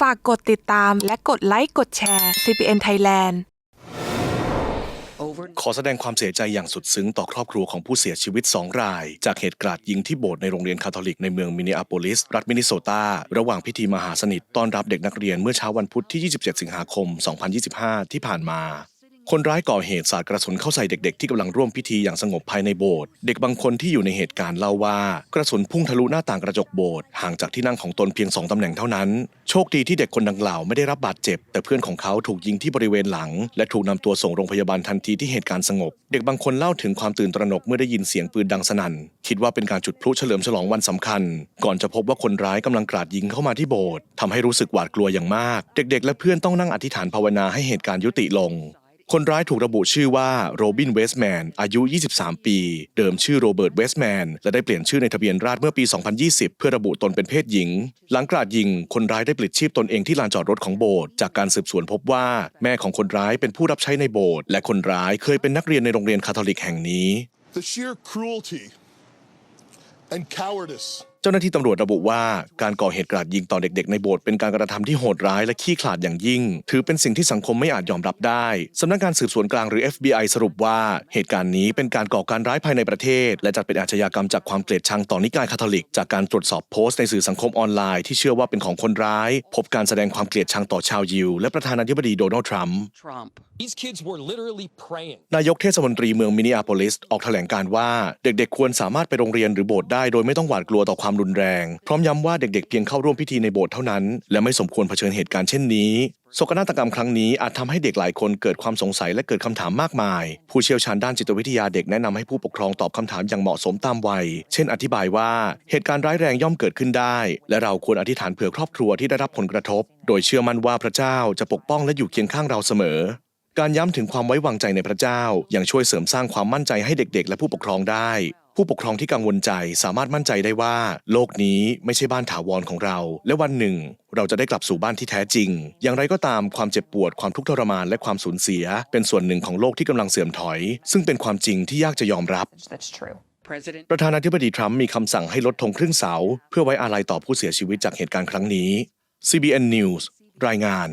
ฝากกดติดตามและกดไลค์กดแชร์ CPN Thailand ขอแสดงความเสียใจอย่างสุดซึ้งต่อครอบครัวของผู้เสียชีวิต 2 ราย จากเหตุกราดยิงที่โบสถ์ในโรงเรียนคาทอลิกในเมืองมินนิอาโปลิส รัฐมินนิโซตา ระหว่างพิธีมหาสนิทต้อนรับเด็กนักเรียนเมื่อเช้าวันพุธที่ 27 สิงหาคม 2025 ที่ผ่านมา คนร้ายก่อเหตุสาดกระสุนเข้าใส่เด็ก ๆ ที่กำลังร่วมพิธีอย่างสงบภายในโบสถ์เด็กบางคนที่อยู่ในเหตุการณ์เล่าว่า กระสุนพุ่งทะลุหน้าต่างกระจกโบสถ์ห่างจากที่นั่งของตนเพียงสองตำแหน่งเท่านั้น โชคดีที่เด็กคนดังกล่าวไม่ได้รับบาดเจ็บ แต่เพื่อนของเขาถูกยิงที่บริเวณหลัง และถูกนำตัวส่งโรงพยาบาลทันทีที่เหตุการณ์สงบ เด็กบางคนเล่าถึงความตื่นตระหนกเมื่อได้ยินเสียงปืนดังสนั่นคิดว่าเป็นการจุดพลุเฉลิมฉลองวันสำคัญ ก่อนจะพบว่าคนร้ายกำลังกราดยิงเข้ามาที่โบสถ์ทำให้รู้สึกหวาดกลัวอย่างมาก เด็ก ๆ และเพื่อนต้องนั่งอธิษฐานภาวนาให้เหตุการณ์ยุติลง คนร้ายถูกระบุชื่อว่าโรบินเวสแมนอายุ 23 ปี เดิมชื่อโรเบิร์ตเวสแมนและได้เปลี่ยนชื่อในทะเบียนราษฎรเมื่อปี 2020 เพื่อระบุตนเป็นเพศหญิง หลังกราดยิง คนร้ายได้ปลิดชีพตนเองที่ลานจอดรถของโบสถ์จากการสืบสวนพบว่า แม่ของคนร้ายเป็นผู้รับใช้ในโบสถ์และคนร้ายเคยเป็นนักเรียนในโรงเรียนคาทอลิกแห่งนี้ The sheer cruelty and cowardice เจ้าหน้าที่ตำรวจระบุว่าการก่อเหตุกราดยิงต่อเด็ก ๆ ในโบสถ์เป็นการกระทำที่โหดร้ายและขี้ขลาดอย่างยิ่ง ถือเป็นสิ่งที่สังคมไม่อาจยอมรับได้สำนักงานสืบสวนกลางหรือ FBI สรุปว่าเหตุการณ์นี้เป็นการก่อการร้ายภายในประเทศ และจัดเป็นอาชญากรรมจากความเกลียดชังต่อนิกายคาทอลิก จากการตรวจสอบโพสต์ในสื่อสังคมออนไลน์ที่เชื่อว่าเป็นของคนร้าย พบการแสดงความเกลียดชังต่อชาวยิวและประธานาธิบดีโดนัลด์ทรัมป์ Trump. These kids were literally praying. นายกเทศมนตรีเมืองมินนิอาโพลิสออกแถลงการณ์ว่าเด็ก ๆ ควรสามารถไปโรงเรียนหรือโบสถ์ได้โดยไม่ต้องหวาดกลัวต่อความรุนแรง พร้อมย้ำว่าเด็กๆเพียงเข้าร่วมพิธีในโบสถ์เท่านั้น และไม่สมควรเผชิญเหตุการณ์เช่นนี้โศกนาฏกรรมครั้งนี้อาจทำให้เด็กหลายคนเกิดความสงสัยและเกิดคำถามมากมาย ผู้เชี่ยวชาญด้านจิตวิทยาเด็กแนะนำให้ผู้ปกครองตอบคำถามอย่างเหมาะสมตามวัย เช่น อธิบายว่าเหตุการณ์ร้ายแรงย่อมเกิดขึ้นได้ และเราควรอธิษฐานเผื่อครอบครัวที่ได้รับผลกระทบ โดยเชื่อมั่นว่าพระเจ้าจะปกป้องและอยู่เคียงข้างเราเสมอ การย้ำถึงความไว้วางใจในพระเจ้ายังช่วยเสริมสร้างความมั่นใจให้เด็ก ๆ และผู้ปกครองได้ ผู้ปกครองที่กังวลใจสามารถมั่นใจได้ว่า โลกนี้ไม่ใช่บ้านถาวรของเรา และวันหนึ่ง เราจะได้กลับสู่บ้านที่แท้จริง อย่างไรก็ตามความเจ็บปวดความทุกข์ทรมานและความสูญเสีย เป็นส่วนหนึ่งของโลกที่กำลังเสื่อมถอย ซึ่งเป็นความจริงที่ยากจะยอมรับ That's true. President ประธานาธิบดีทรัมป์มีคำสั่งให้ลดธงครึ่งเสา เพื่อไว้อาลัยต่อผู้เสียชีวิตจากเหตุการณ์ครั้งนี้ CBN News รายงาน